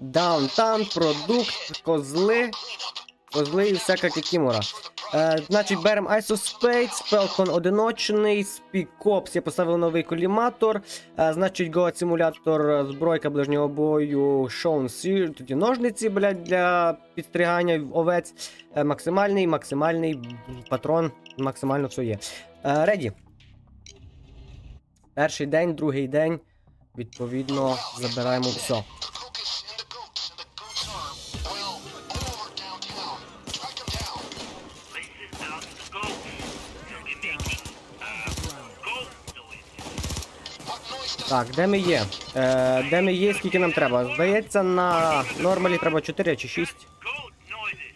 Даунтаун, продукт, козли. Козли і всяка кікімора. Е, значить, беремо Ice of Spades, Falcon одиночний, Спікопс. Я поставив новий коліматор. Е, значить, Go симулятор, збройка ближнього бою, Shown Sear, тоді ножниці, блядь, для підстригання овець. Е, максимальний, максимальний патрон, максимально все є. Е, Реді. Перший день, другий день. Відповідно, забираємо все. Так, де ми є? Е, де ми є, скільки нам треба? Здається, на нормалі треба 4 чи 6. Goat noises.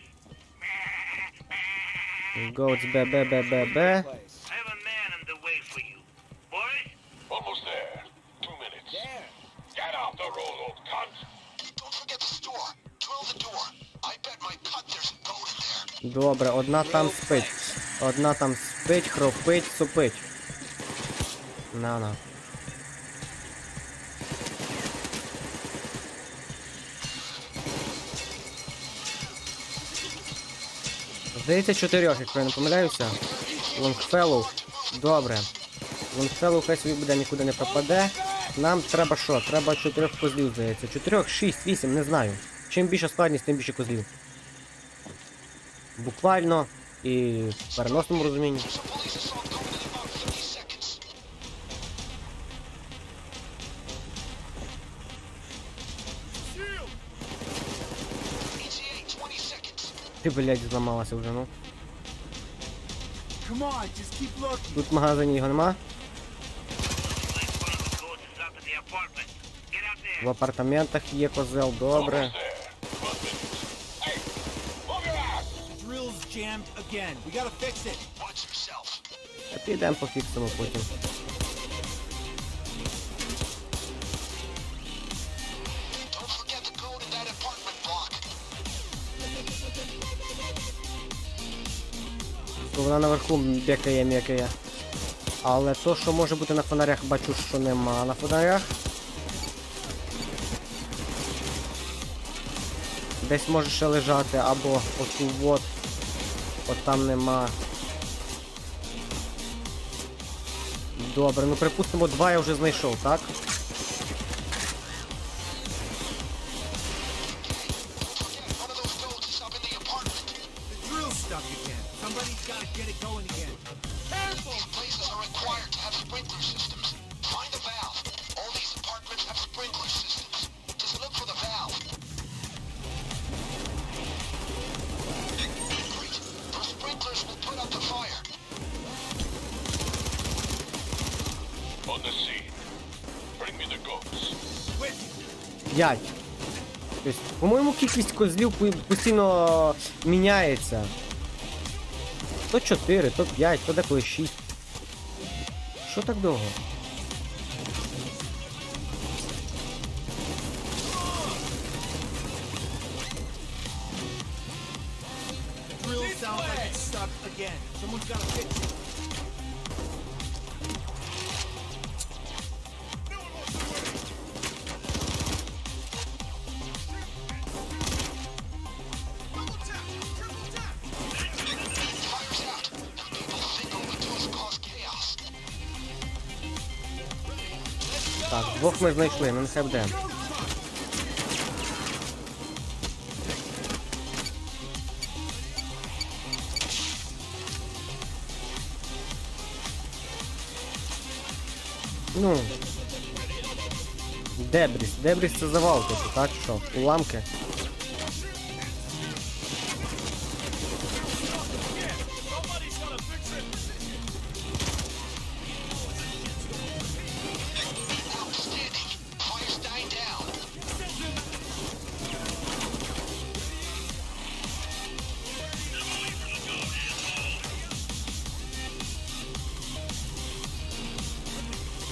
Goats, бе, бе, бе, бе, бе. Добре, одна там спить. Одна там спить, хропить, супить. На-на. Здається, чотирьох, якщо я не помиляюся. Лонгфеллоу. Добре. Лонгфеллоу хай собі буде нікуди не пропаде. Нам треба що? Треба чотирьох козлів, здається. Чотирьох, шість, вісім, не знаю. Чим більша складність, тим більше козлів. Буквально і в переносному розумінні. Ти, блядь, зламалася вже, ну. Тут в магазині його нема. like one of the goats is up in вона наверху бекає, м'якає. Але то, що може бути на фонарях, бачу, що нема на фонарях. Десь може ще лежати, або оту вот. От там нема. Добре, ну припустимо, два я вже знайшов, так? Somebody's gotta get it going again. These places are required to have sprinkler systems. Find a valve. All these apartments have sprinkler systems. Just look for the valve. Great. Those sprinklers will put out the fire. On the scene. Bring me the goats. With 5. Тобто, по-моєму, кількість козлів по- постійно міняється. То 4, то 5, то деколи 6. Що так довго? Двох ми знайшли, ну нехай буде. Ну. Дебріс. Дебріс це завал, тут, так що? Уламки.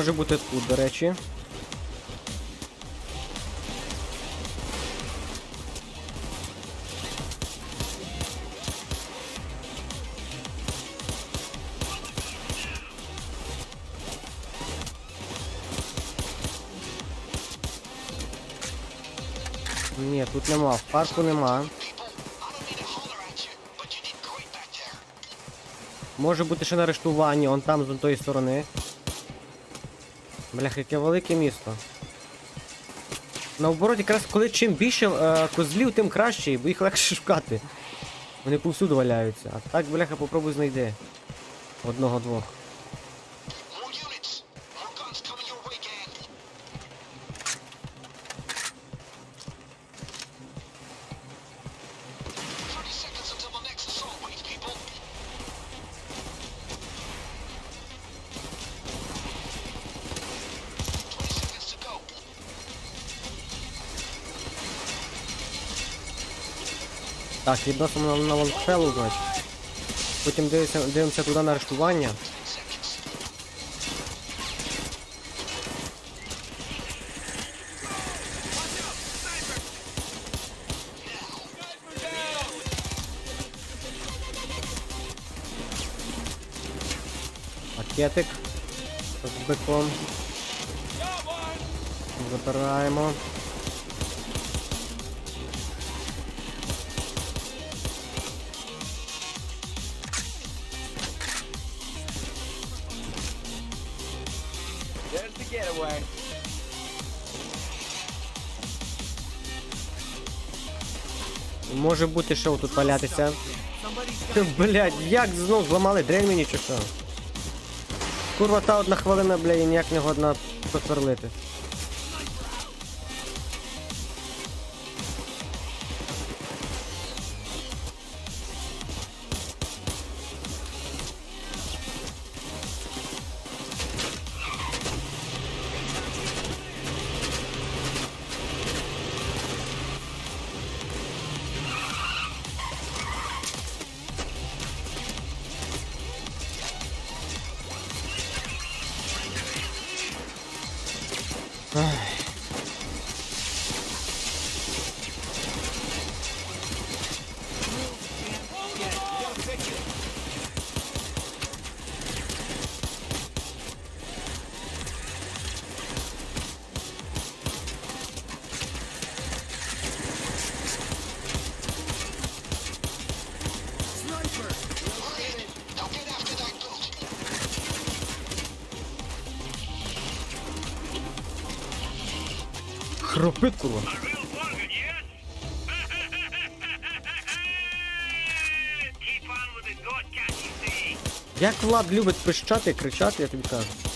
Може бути тут, до речі. Ні, тут нема, в парку нема. Може бути ще на арештуванні, он там з тої сторони. Блях, яке велике місто. Наоборот, якраз коли чим більше е, козлів, тим краще, бо їх легше шукати. Вони повсюду валяються. А так, бляха, попробуй знайди. Одного-двох. Так, відносимо на, на лонгфелу, значить. Потім дивимося, дивимося туди на арештування. Пакетик з биком. Забираємо. Може бути шоу тут валятися. Блять, як знов зламали дрель мені чи що? Курва, та одна хвилина, бля, і ніяк не годна посверлити. Thing. Як Влад любить пищати, кричати, я тобі кажу.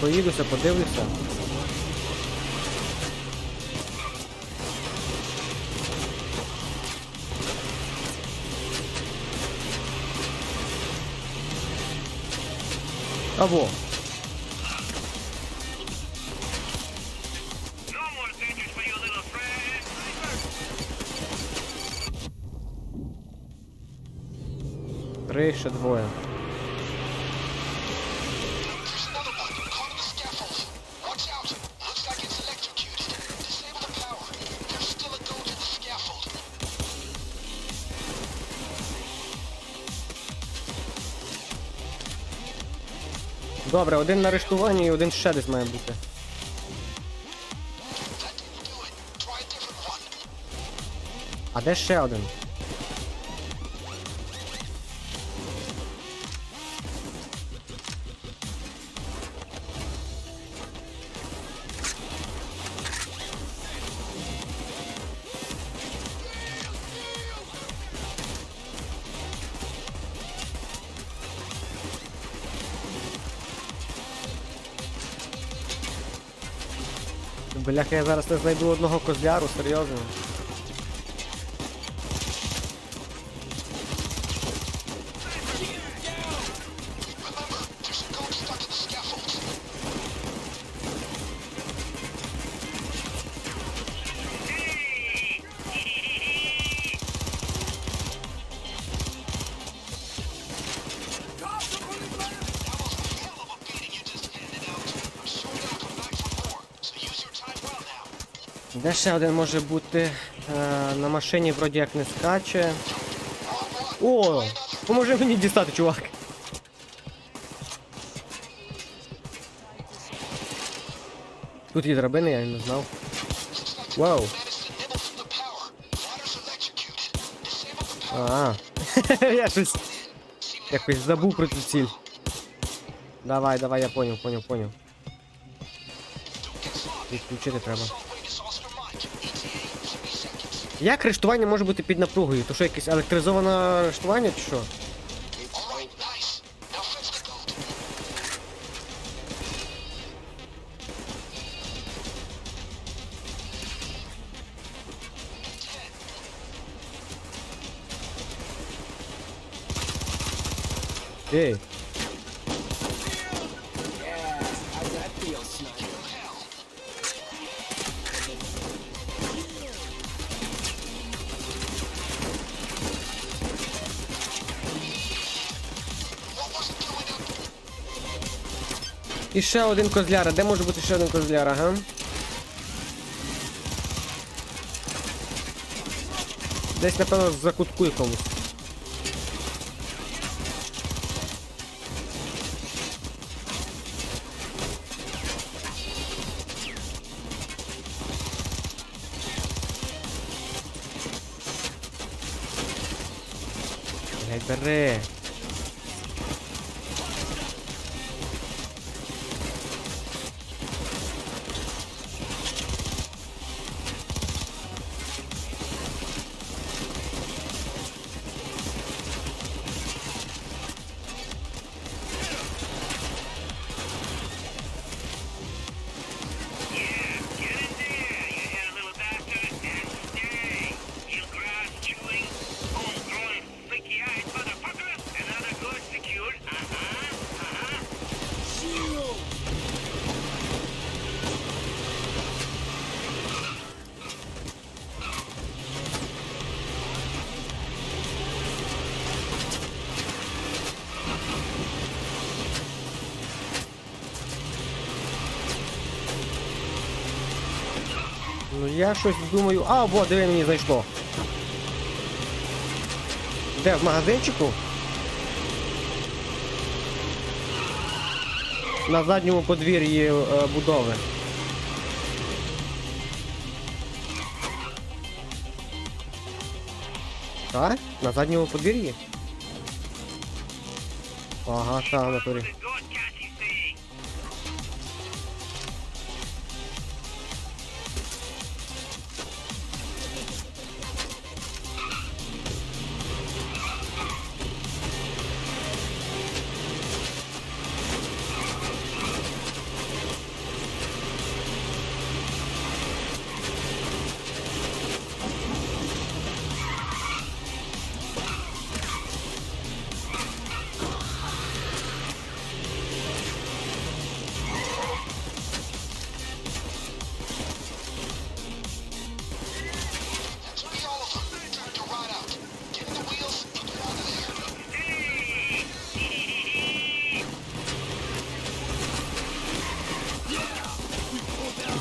Проїдуся, подивлюся. Або. Три, ще двоє. Добре, один на арештуванні і один ще десь має бути. А де ще один? Бляха, я зараз не знайду одного козляру, серйозно. Ще один може бути? Е, на машині вроді як не скаче. О! Поможи мені дістати, чувак. Тут є драбини, я не знав. Вау. А, я щось якось забув про цю ціль. Давай, давай, я поняв, поняв, поняв. Відключити треба. Як рештування може бути під напругою? То що якесь електризоване рештування чи що? Ей. І ще один козляра. Де може бути ще один козляра, га? Десь, напевно, за кутку якомусь. Бери. Ну я щось думаю. А, во, диви мені знайшло. Де в магазинчику? На задньому подвір'ї е, будови. Так? На задньому подвір'ї? Ага, та, натурі.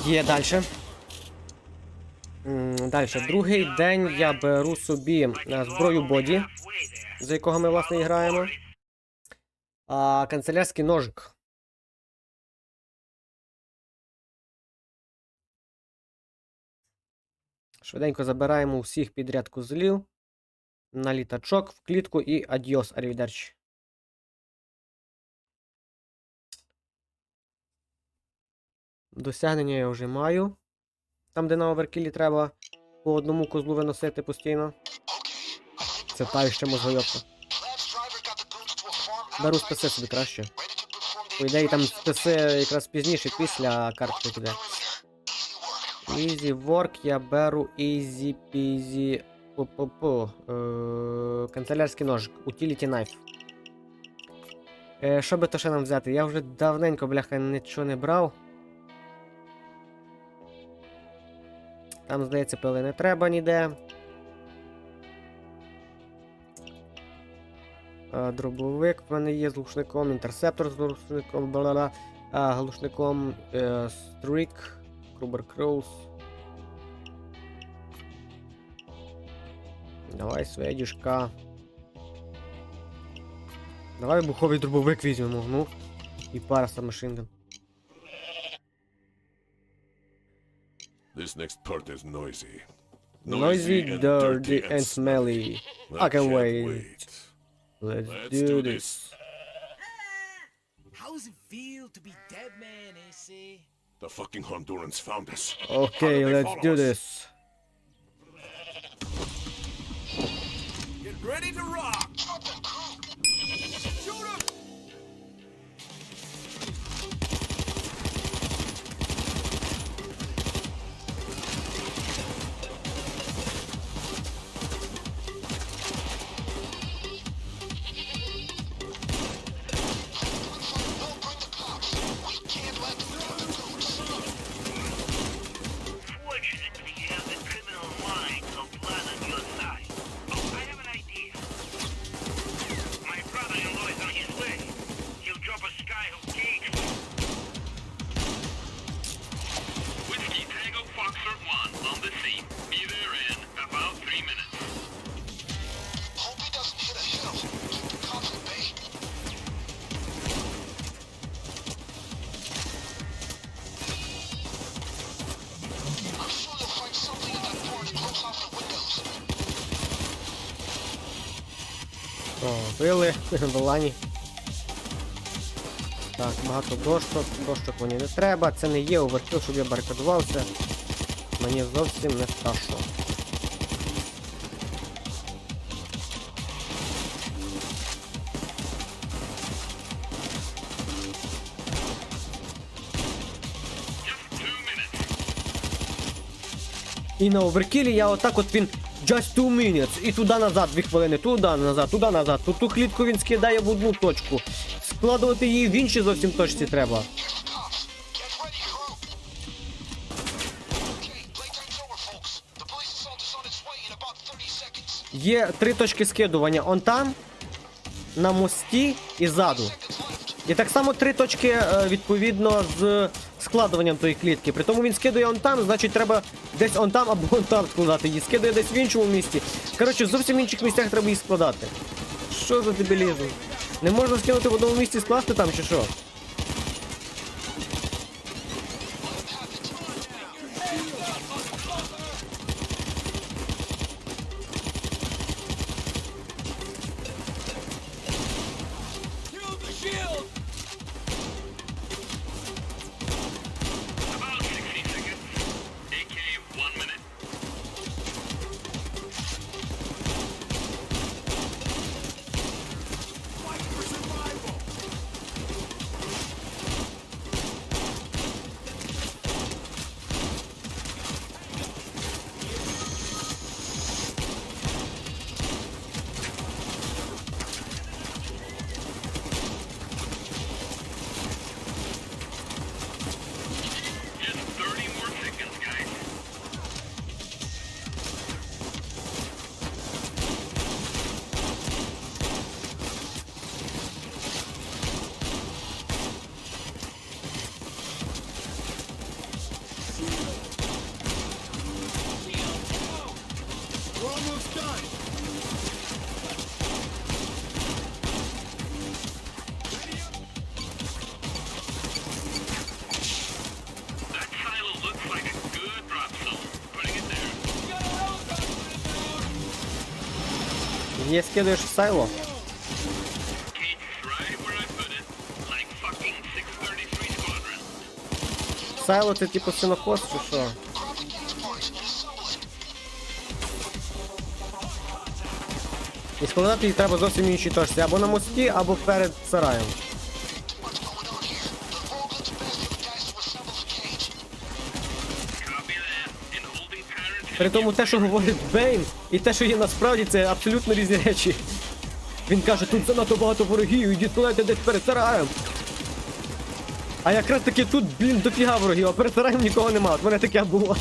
Є далі. Далі. Другий день я беру собі е, зброю боді, за якого ми власне граємо. А, канцелярський ножик. Швиденько забираємо усіх підряд козлів. На літачок, в клітку і адіос, арівідерчі. Досягнення я вже маю. Там, де на оверкілі треба по одному козлу виносити постійно. Це та ще farm Беру списи собі краще. По ідеї там списи якраз пізніше після картки піде. easy work я беру peasy. Пу-пу-пу. Е, канцелярський ножик. Utility knife. Е, що би то ще нам взяти? Я вже давненько, бляха, нічого не брав. Там, здається, пили не треба ніде. Дробовик в мене є з глушником, інтерсептор з глушником, бла -бла -бла. глушником е стрік, Крубер Кроус. Давай своя діжка. Давай буховий дробовик візьмемо, ну. І пара машинка. This next part is noisy. Noisy, dirty, and smelly. smelly. I can can't wait. Let's, Let's do, do this. How does it feel to be dead man, AC? The fucking Hondurans found us. Okay, How did they let's do us? this. Get ready to rock! О, били в лані. Так, багато дошок, дошок мені не треба, це не є овертил, щоб я барикадувався. Мені зовсім не страшно. І на оверкілі я отак от він just two minutes. І туди назад, дві хвилини, туди назад, туди назад. Тут ту клітку він скидає в одну точку. Складувати її в іншій зовсім точці треба. Here's the cops. Get ready, crew. Okay, playtime's over, folks. The police assault is on its way in about 30 seconds. Є три точки скидування. Он там, на мості і ззаду. І так само три точки е, відповідно з складуванням тої клітки. При тому він скидує он там, значить треба десь он там або он там складати її. Скидує десь в іншому місці. Коротше, зовсім в інших місцях треба її складати. Що за дебілізм? Не можна скинути в одному місці скласти там чи що? Fucking 633 Squadron. Сайло це типу синокос чи що? І складати її треба зовсім інші точці. Або на мості, або перед сараєм. При тому те, що говорить Бейн, і те, що є насправді, це абсолютно різні речі. Він каже, тут занадто багато ворогів, ідіть туалети десь перед. А якраз таки тут, блін, дофіга ворогів, а перед нікого нема. От мене таке було.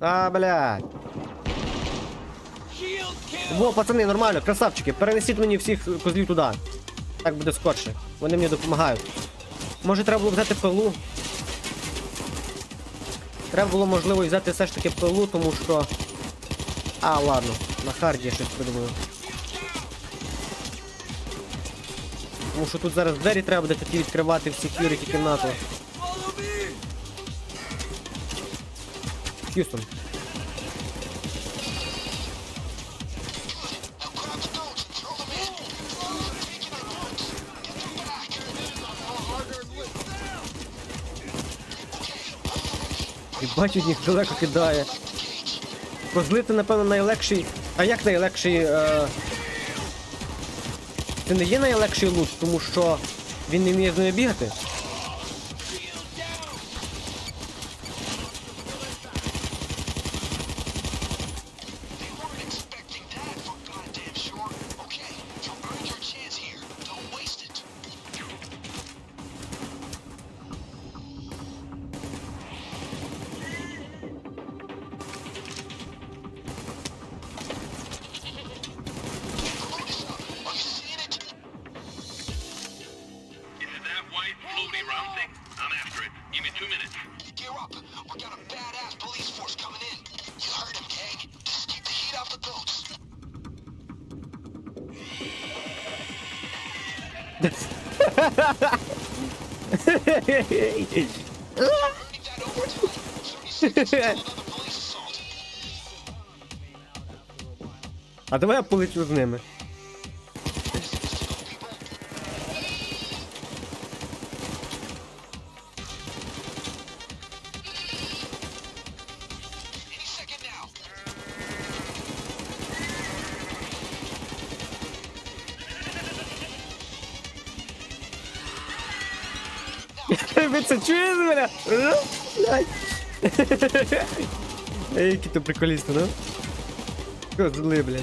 А, блядь. Во, пацани, нормально, красавчики, перенесіть мені всіх козлів туди. Так буде скорше. Вони мені допомагають. Може треба було взяти пилу. Треба було можливо взяти все ж таки пилу, тому що. А, ладно, на харді я щось придумаю. Тому що тут зараз двері треба буде такі відкривати в security кімнату. Х'юстон. Бачить, їх далеко кидає. Козлити, напевно, найлегший. А як найлегший. Е... Це не є найлегший лут, тому що він не вміє з нею бігати. А давай я полечу з ними. Ви це чуєте мене? Блядь. Ей, Які то приколісти, ну? Козли, блядь.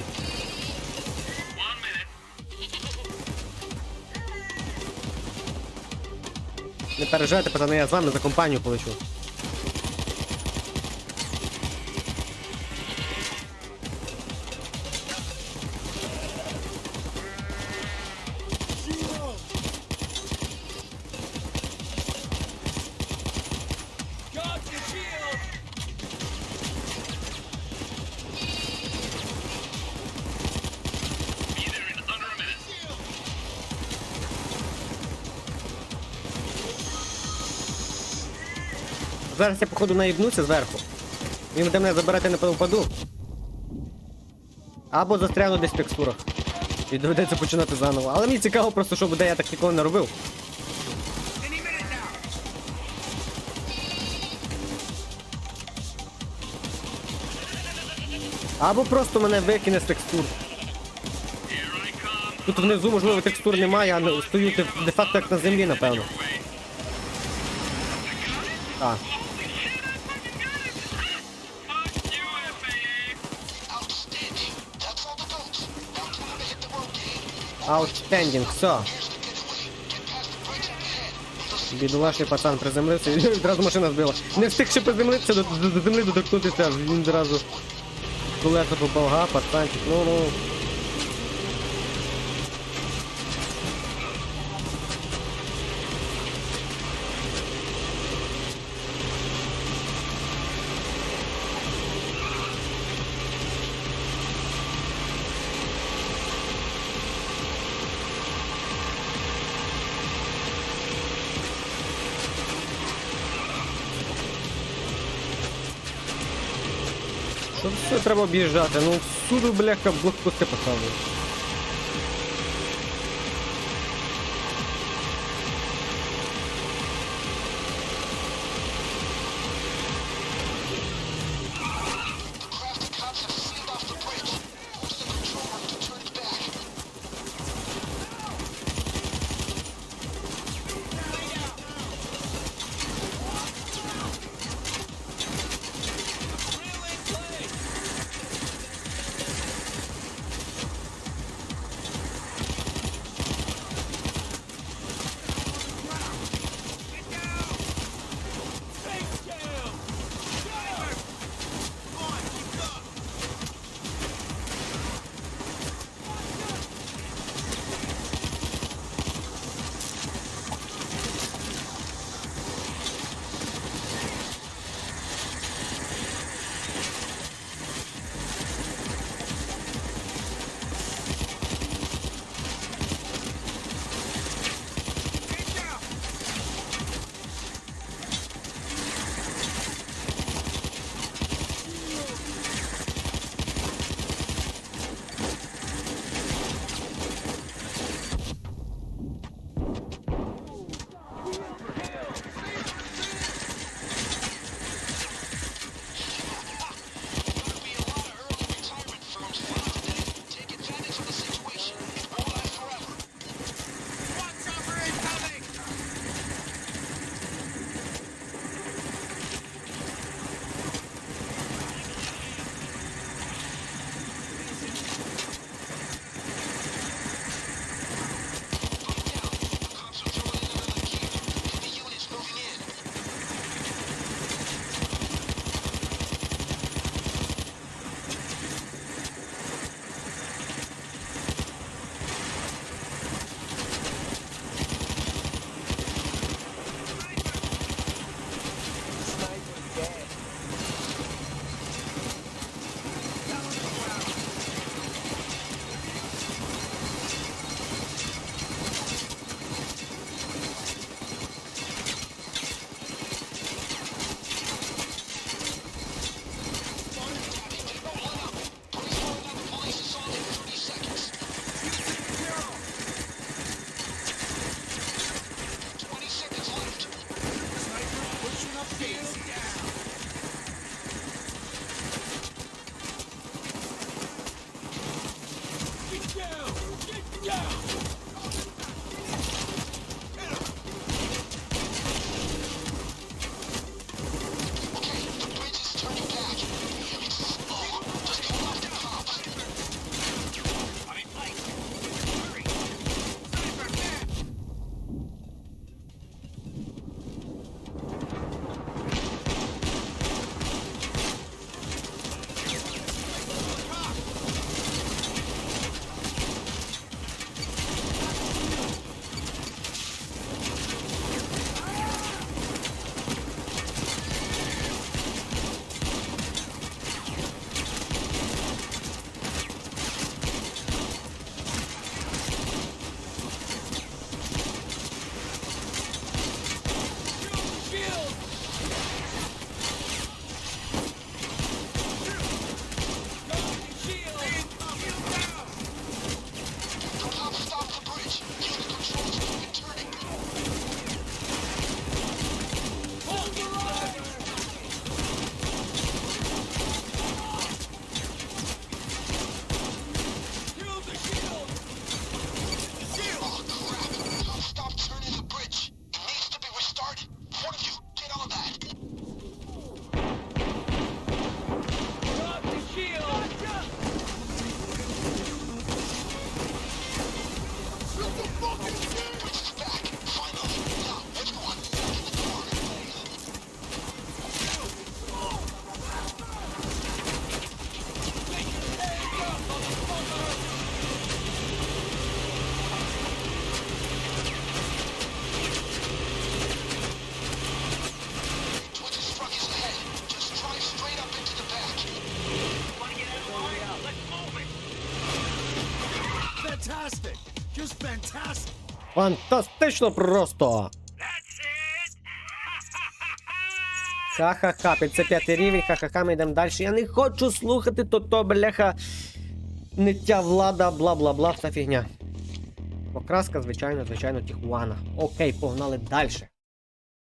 Не переживайте, пацани, я з вами за компанію полечу. Зараз я походу наїбнуся зверху. Він буде мене забирати, напевно, впаду. Або застрягну десь в текстурах. І доведеться починати заново. Але мені цікаво просто, що буде, я так ніколи не робив. Або просто мене викине з текстур. Тут внизу, можливо, текстур немає, а не- стою де- де-факто як на землі, напевно. Так. We'll все. Бідолашний пацан приземлився і одразу машина збила. Не встиг ще приземлитися, до, до землі доторкнутися, він одразу колеса попав, га, пацанчик, ну ну. Все треба об'їжджати? Ну суду, бляха, блокпости поставили. Фантастично просто! Ха-ха-ха, 55 рівень, ха-ха-ха, ми йдемо далі. Я не хочу слухати то то, бляха. Ниття влада, бла-бла-бла, вся фігня. Покраска, звичайно, звичайно, тіхуана. Окей, погнали далі.